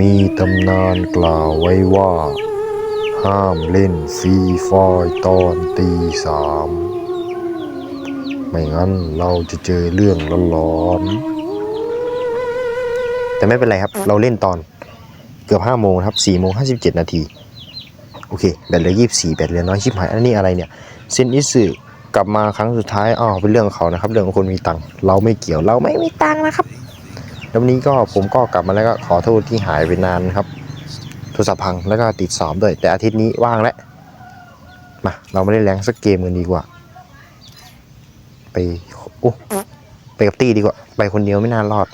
มีตำนานกล่าวไว้ว่า ห้ามเล่นฟีฟร์ตอนตีสาม ไม่งั้นเราจะเจอเรื่องร้อนๆแต่ไม่เป็นไรครับ เราเล่นตอนเกือบห้าโมงครับสี่โมงห้าสิบเจ็ดนาที โอเค แบตเหลือยี่สี่แบตเหลือน้อยชิบหาย อันนี้อะไรเนี่ยเซนอิสึกลับมาครั้งสุดท้ายอ๋อเป็นเรื่องของเขานะครับ เรื่องของคนมีตังค์เราไม่เกี่ยวเราไม่มีตังค์นะครับ แล้ววันนี้ก็ผมก็กลับมาแล้วก็ขอโทษที่หายไปนานครับโทรศัพท์พังแล้วก็ติดสอบด้วย แต่อาทิตย์นี้ว่างแล้วมาเราไม่ได้แรงสักเกมกันดีกว่า ไปโอ้ไปกับตี้ดีกว่า ไปคนเดียวไม่น่ารอด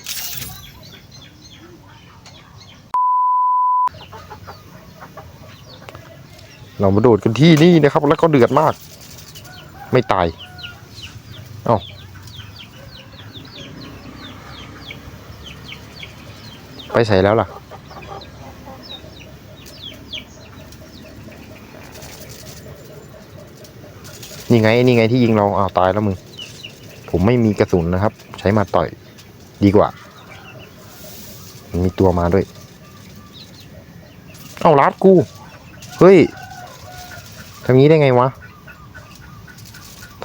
เรามาโดดกันที่นี่นะครับ แล้วก็เดือดมาก ไม่ตาย เอ้า ไปใส่แล้วล่ะ นี่ไง นี่ไงที่ยิงเราอ้าวตายแล้วมึง ผมไม่มีกระสุนนะครับ ใช้มาต่อยดีกว่า มันมีตัวมาด้วย เอาลัดกู เฮ้ยทำงี้ได้ไงวะ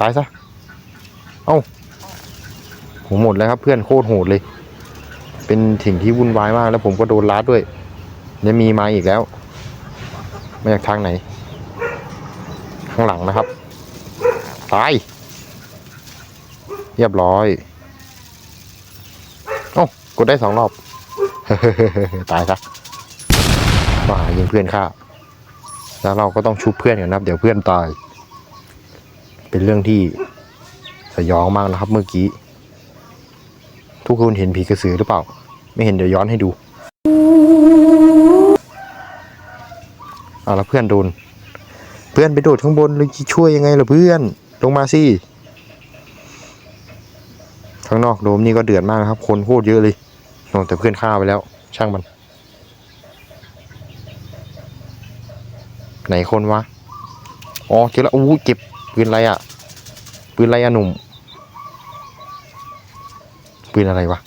ตายซะ เอ้าโหหมดแล้วครับเพื่อนโคตรโหดเลย เป็นสิ่งที่วุ่นวายมาก แล้วผมก็โดนลัดด้วยเนี่ยมีมาอีกแล้วมาจากทางไหน ข้างหลังนะครับ ตาย เรียบร้อยโอ้กดได้สองรอบ ตายซะว่ายิงเพื่อนฆ่าแล้วเราก็ต้องชุบเพื่อนกันนะครับ เดี๋ยวเพื่อนตาย เป็นเรื่องที่สยองมากนะครับเมื่อกี้ ทุกคนเห็นผีกระสือหรือเปล่า ไม่เห็นเดี๋ยวย้อนให้ดูเอาล้วเพื่อนโดน เพื่อนไปโดดข้างบนเลยช่วยยังไงล่ะเพื่อนลงมาสิข้างนอกโดมนี่ก็เดือดมากนะครับ คนโคตรเยอะเลยน่นแต่เพื่อนฆ่าไปแล้ว ช่างมัน ไหนคนวะอ๋อเจอแล้วอู้เก็บปืนอะไรอะปืนอะไรอะหนุ่ม ปืนอะไรวะ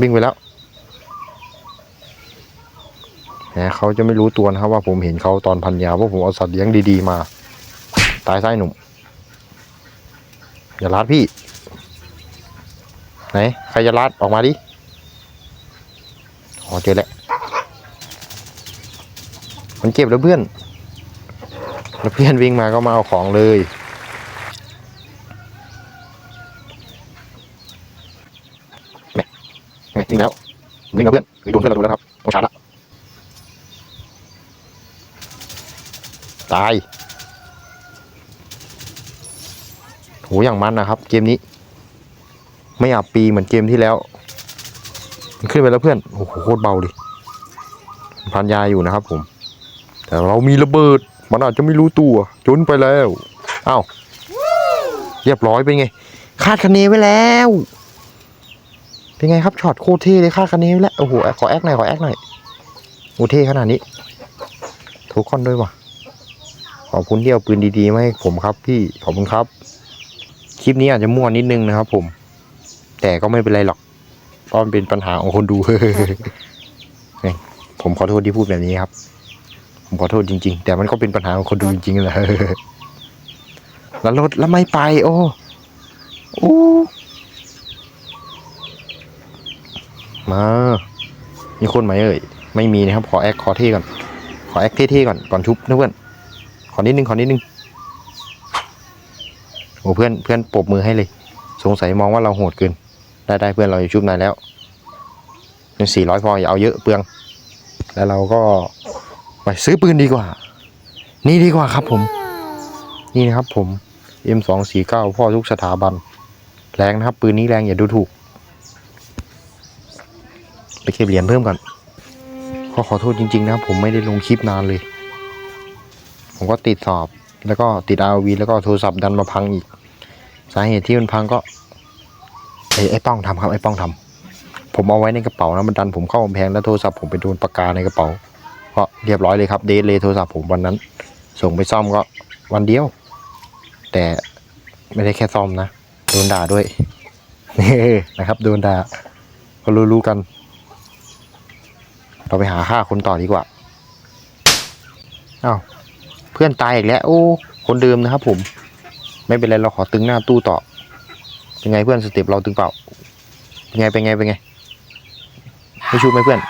วิ่งไปแล้วแหมเขาจะไม่รู้ตัวนะครับว่าผมเห็นเขาตอนพันยาว่าผมเอาสัตว์เลี้ยงดีๆมา ตายไส้หนุ่ม อย่าลัดพี่ ไหน ใครจะลัดออกมาดิอ๋อเจอแล้ว มันเจ็บแล้วเพื่อน แล้วเพื่อนวิ่งมาก็มาเอาของเลยแม่ แม่วิ่งแล้ววิ่งแล้วเพื่อนเฮ้ยโดนเพื่อนเราโดนแล้วครับต้องชาร์จละตายโหอย่างมันนะครับ เกมนี้ ไม่อาบปีเหมือนเกมที่แล้วมันขึ้นไปแล้วเพื่อนโอ้โหโคตรเบาดิพันยาอยู่นะครับผม แต่เรามีระเบิด มันอาจจะไม่รู้ตัว จนไปแล้ว เอ้าเรียบร้อยเป็นไง คาดคะเนไว้แล้ว เป็นไงครับช็อตโคตรเท่เลยคาคะเนไว้แล้วโอ้โหขอแอคหน่อยขอแอคหน่อยโอ้เท่ขนาดนี้ทุกคนด้วยว่ะขอบคุณที่เอาปืนดีๆมาให้ผมครับ พี่ขอบคุณครับ คลิปนี้อาจจะมั่วนิดนึงนะครับ ผม แต่ก็ไม่เป็นไรหรอกเพราะมันเป็นปัญหาของคนดูเนี่ยผมขอโทษที่พูดแบบนี้ครับ ผมขอโทษจริง ๆ แต่มันก็เป็นปัญหาของคนดูจริงๆแหละแล้วรถแล้วไม่ไป โอ้โอ้ มา มีคนไหมเอ่ย ไม่มีนะครับ ขอแอคขอเท่ก่อน ขอแอคเท่ๆก่อน ก่อนชุบนะเพื่อน ขอนิดนึง ขอนิดนึง โอ้เพื่อน เพื่อนปรบมือให้เลย สงสัยมองว่าเราโหดเกิน ได้ได้เพื่อนเราชุบนายแล้วหนึ่งสี่ร้อยพออย่าเอาเยอะเปลือง แล้วเราก็ไปซื้อปืนดีกว่า นี่ดีกว่าครับผม นี่นะครับผม M249 พ่อทุกสถาบัน แรงนะครับ ปืนนี้แรงอย่าดูถูก ไปเก็บเหรียญเพิ่มก่อนขอขอโทษจริงๆนะครับผมไม่ได้ลงคลิปนานเลย ผมก็ติดสอบแล้วก็ติด RV แล้วก็โทรศัพท์ดันมาพังอีก สาเหตุที่มันพังก็ไอ้ไอ้ป้องทำครับไอ้ป้องทำผมเอาไว้ในกระเป๋านะมันดันผมเข้ากำแพงแล้วโทรศัพท์ผมไปโดนปากกาในกระเป๋าก็เรียบร้อยเลยครับเดทเลยโทรศัพท์ผมวันนั้น ส่งไปซ่อมก็วันเดียว แต่ไม่ได้แค่ซ่อมนะโดนด่าด้วยนะครับโดนด่าก็รู้ๆกัน เราไปหาฆ่าคนต่อดีกว่าอ้าวเพื่อนตายอีกแล้ว โอ้ คนเดิมนะครับผม ไม่เป็นไรเราขอตึงหน้าตู้ต่อ เป็นไงเพื่อนสเต็ปเราตึงเปล่า เป็นไงเป็นไงเป็นไง ให้ชูไหมเพื่อน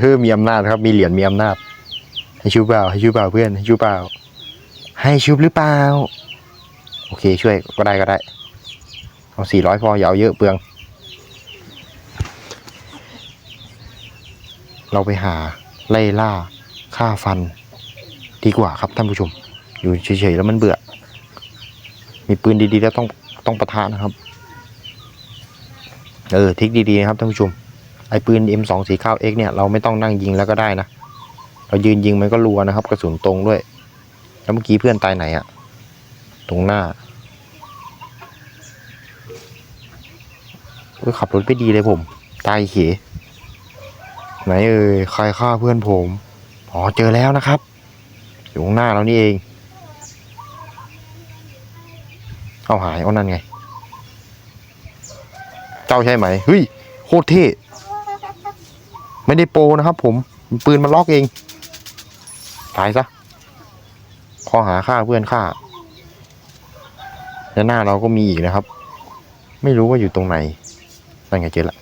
เฮ้อมีอำนาจครับ มีเหรียญมีอำนาจ ให้ชูเปล่า ให้ชูเปล่าเพื่อน ให้ชูเปล่า ให้ชูหรือเปล่า โอเคช่วยก็ได้ก็ได้ เอาสี่ร้อยพออย่าเอาเยอะเปลือง เราไปหาไล่ล่าฆ่าฟัน ดีกว่าครับท่านผู้ชม อยู่เฉยๆแล้วมันเบื่อ มีปืนดีๆแล้วต้องต้องประทะนนะครับ เออทิกดีๆนะครับท่านผู้ชม ไอ้ปืน M249X เนี่ยเราไม่ต้องนั่งยิงแล้วก็ได้นะ เรายืนยิงมันก็รัวนะครับ กระสุนตรงด้วย แล้วเมื่อกี้เพื่อนตายไหนอะตรงหน้าเออขับรถไม่ดีเลยผม ตายเข ไหนเอ่ยใครฆ่าเพื่อนผมอ๋อเจอแล้วนะครับ อยู่ข้างหน้าเรานี่เอง เอาหายเอานั่นไง เจ้าใช่ไหมเฮ้ยโคตรเท่ไม่ได้โปนะครับผม ปืนมันล็อกเองตายซะข้อหาฆ่าเพื่อนฆ่าและหน้าเราก็มีอีกนะครับ ไม่รู้ว่าอยู่ตรงไหนนั่นไงเจอละ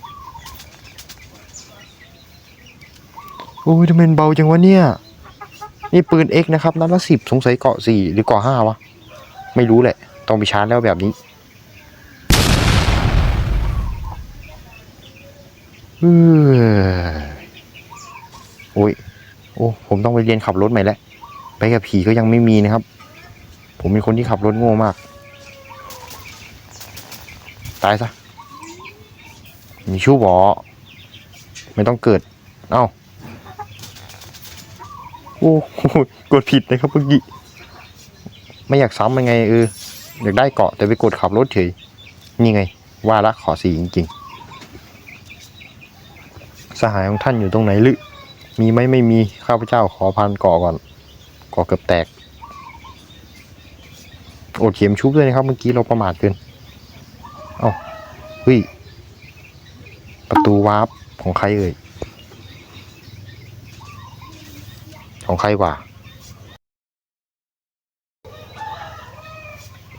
โอ้ยทำไมมันเบาจังวะเนี่ย นี่ปืน X นะครับนัดละสิบสงสัยเกาะสี่หรือเกาะห้าวะ ไม่รู้แหละ ต้องไปชาร์จแล้วแบบนี้เออโอ้ย โอ้ ผมต้องไปเรียนขับรถใหม่แล้ว ไปกับผีก็ยังไม่มีนะครับ ผมเป็นคนที่ขับรถโง่มาก ตายซะ มีชู้บอไม่ต้องเกิด เอ้า โอ้โหกดผิดนะครับเมื่อกี้ไม่อยากซ้ำยังไงเอออยากได้เกาะแต่ไปกดขับรถเฉยนี่ไง ว่าละขอสีจริงๆ สหายของท่านอยู่ตรงไหนลึมีไหมไม่มีข้าพเจ้าขอพันเกาะก่อนเกาะเกือบแตกโอดเข็มชุบด้วยนะครับ เมื่อกี้เราประมาทเกินเอ้าเฮ้ยประตูวาร์ปของใครเอ่ย ของใครวะ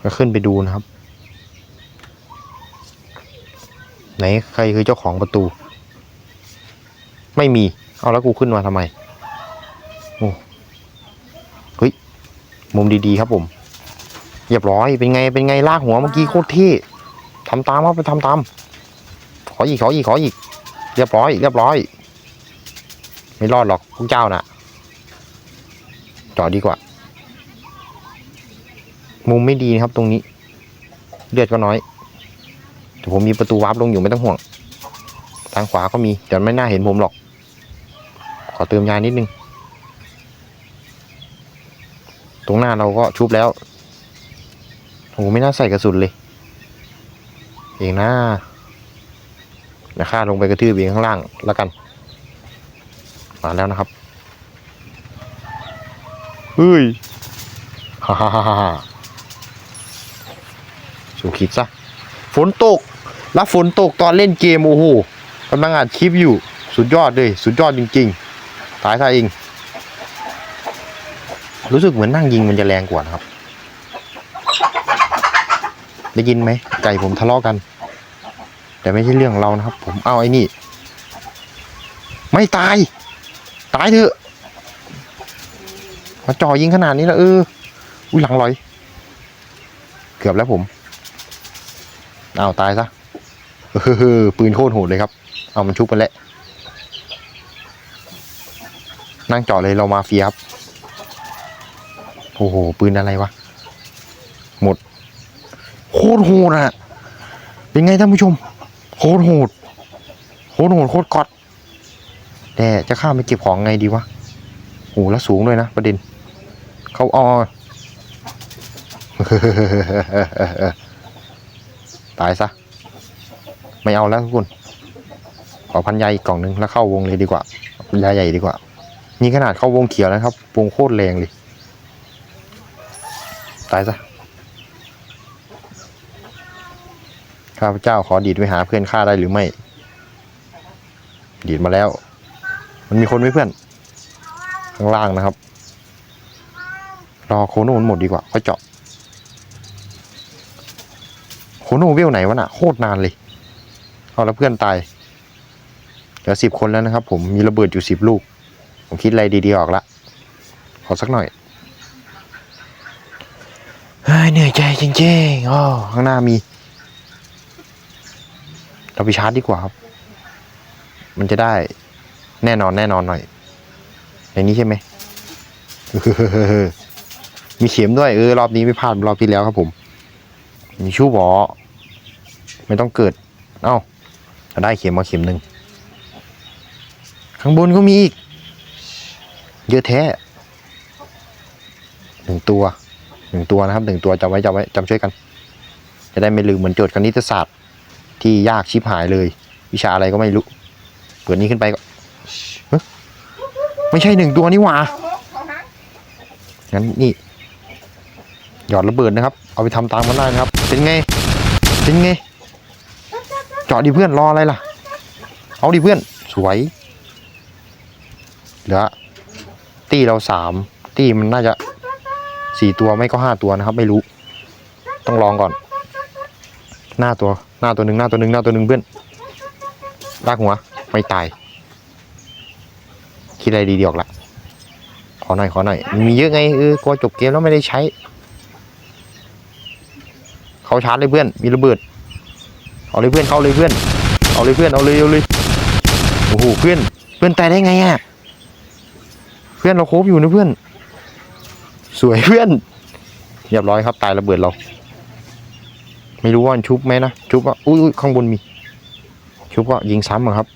ก็ขึ้นไปดูนะครับ ไหนใครคือเจ้าของประตู ไม่มี เอาแล้วกูขึ้นมาทำไม โอ้เฮ้ย มุมดีๆครับผมเรียบร้อย เป็นไง เป็นไงลากหัวเมื่อกี้โคตรเท่ทำตามครับไปทำตาม ขออีก ขออีก ขออีก เรียบร้อย เรียบร้อย ไม่รอดหรอกพวกเจ้าน่ะ จอดดีกว่า มุมไม่ดีนะครับตรงนี้ เลือดก็น้อย แต่ผมมีประตูวาร์ปลงอยู่ไม่ต้องห่วง ทางขวาก็มีแต่ไม่น่าเห็นผมหรอก ขอเติมยานิดนึง ตรงหน้าเราก็ชุบแล้วโอ้ไม่น่าใส่กระสุนเลย เองนะเดี๋ยวข้าลงไปกระทืบเองข้างล่างแล้วกัน มาแล้วนะครับ เฮ้ยฮ่าฮ่าฮ่าฮ่าสูคิดซะ ฝนตก แล้วฝนตกตอนเล่นเกม โอ้โหกำลังอัดคลิปอยู่ สุดยอดเลย สุดยอดจริงๆตายซะเอง รู้สึกเหมือนนั่งยิงมันจะแรงกว่านะครับ ได้ยินไหม ไก่ผมทะเลาะกัน แต่ไม่ใช่เรื่องเรานะครับ ผมเอาไอ้นี่ ไม่ตาย ตายเถอะ มาจ่อยิงขนาดนี้แล้วเออ อุ้ยหลังลอย เกือบแล้วผม เอาวตายซะเออปืนโคตรโหดเลยครับ เอามันชุบไปแล้ว นั่งจ่อเลยเรามาเฟียครับ โอ้โห ปืนอะไรวะ หมด โคตรโหดอะเป็นไงท่านผู้ชม โคตรโหด โคตรโหดโคตรกอดแต่จะข้ามไปเก็บของไงดีวะโหแล้วสูงด้วยนะประเด็น เขาออตายซะ ไม่เอาแล้วทุกคน ขอพันยาอีกกล่องหนึงแล้วเข้าวงเลยดีกว่าพันยาใหญ่ดีกว่า นี่ขนาดเข้าวงเขียวแล้วครับ วงโคตรแรงเลย ตายซะ ข้าพเจ้าขอดีดไปหาเพื่อนข้าได้หรือไม่ ดีดมาแล้ว มันมีคนไหมเพื่อน ข้างล่างนะครับ รอโคโน่มันหมดดีกว่าค่อยเจาะโคโน่เวลไหนวะน่ะโคตรนานเลยเอาแล้วเพื่อนตายเหลือสิบคนแล้วนะครับ ผมมีระเบิดอยู่สิบลูก ผมคิดอะไรดีๆออกละขอสักหน่อยเฮ้ยเหนื่อยใจจริงๆอ๋อข้างหน้ามี เราไปชาร์จดีกว่าครับ มันจะได้แน่นอนแน่นอนหน่อยในนี้ใช่ไหม มีเข็มด้วยเออรอบนี้ไม่พลาดรอบที่แล้วครับผม มีชู้บอไม่ต้องเกิด เอ้าได้เข็มมาเข็มหนึ่งข้างบนก็มีอีก เยอะแท้หนึ่งตัวหนึ่งตัวนะครับหนึ่งตัวจำไว้จำไว้จำช่วยกัน จะได้ไม่ลืมเหมือนโจทย์คณิตศาสตร์ ที่ยากชิบหายเลย วิชาอะไรก็ไม่รู้เปิดนี้ขึ้นไปก็ไม่ใช่หนึ่งตัวนี่หว่างั้นนี่ หยอดระเบิดนะครับ เอาไปทำตามกันได้นะครับ เป็นไง เป็นไงเจาะดิเพื่อนรออะไรล่ะ เอาดิเพื่อน สวย เหลือ ตีเราสาม ตีมันน่าจะสี่ตัวไม่ก็ห้าตัวนะครับ ไม่รู้ ต้องลองก่อน หน้าตัว หน้าตัวหนึ่งหน้าตัวหนึ่งหน้าตัวหนึ่งเพื่อนลากหัว ไม่ตาย คิดอะไรดีๆออกละขอหน่อยขอหน่อย มีเยอะไงเออกลัวจบเกมแล้วไม่ได้ใช้ เขาชาร์จเลยเพื่อน มีระเบิด เอาเลยเพื่อน เข้าเลยเพื่อน เอาเลยเพื่อน เอาเลยเอาเลย โอ้โห เพื่อน เพื่อนตายได้ไงอะ เพื่อนเราโคบอยู่นะเพื่อน สวยเพื่อน เรียบร้อยครับ ตายระเบิดเรา ไม่รู้ว่าชุบไหมนะ ชุบว่าอุ้ยข้างบนมี ชุบก็ยิงซ้ำอะครับ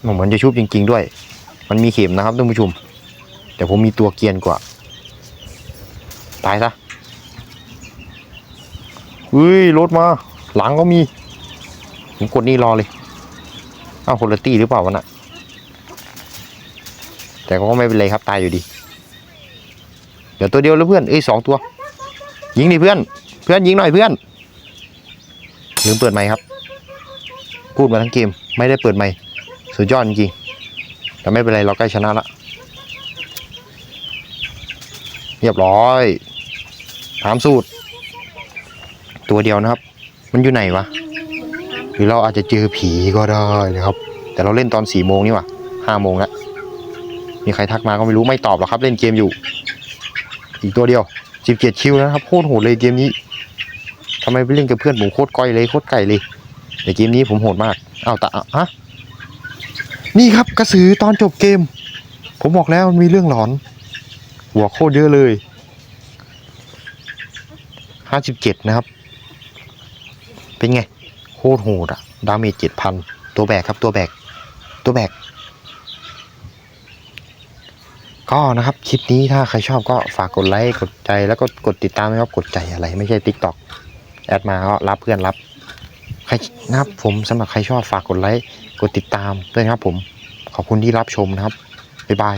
เหมือนจะชุบจริง ๆ ด้วย มันมีเข็มนะครับท่านผู้ชม แต่ผมมีตัวเกียนกว่า ตายซะ เฮ้ยรถมา หลังก็มี ผมกดนี่รอเลย อ้าวคนละตี้หรือเปล่าวะน่ะ แต่ก็ไม่เป็นไรครับตายอยู่ดี เดี๋ยวตัวเดียวแล้วเพื่อนเอ้ยสองตัว ยิงดิเพื่อน เพื่อนยิงหน่อยเพื่อน ลืมเปิดไมค์ครับ พูดมาทั้งเกม ไม่ได้เปิดไมค์สุดยอดจริงแต่ไม่เป็นไรเราใกล้ชนะละเรียบร้อยถามสูตร ตัวเดียวนะครับ มันอยู่ไหนวะ หรือเราอาจจะเจอผีก็ได้นะครับ แต่เราเล่นตอนสี่โมงนี่ว่าห้าโมงแล้วมีใครทักมาก็ไม่รู้ไม่ตอบหรอกครับ เล่นเกมอยู่ อีกตัวเดียวสิบเจ็ดคิวแล้วครับโคตรโหดเลยเกมนี้ทำไมไปเล่นกับเพื่อนผมโคตรก้อยเลยโคตรไก่เลยแต่เกมนี้ผมโหดมากอ้าวตะฮะนี่ครับกระสือตอนจบเกม ผมบอกแล้วมันมีเรื่องหลอน หัวโคตรเยอะเลยห้าสิบเจ็ดนะครับ เป็นไงโคตรโหดอะดาเมจเจ็ดพันตัวแบกครับตัวแบกตัวแบก ก็นะครับคลิปนี้ถ้าใครชอบก็ฝากกดไลค์กดใจแล้วก็กดติดตามนะครับกดใจอะไรไม่ใช่ติ๊กต็อกแอดมาก็รับเพื่อนรับใครนะครับผมสำหรับใครชอบฝากกดไลค์กดติดตามด้วยนะครับผมขอบคุณที่รับชมนะครับบ๊ายบาย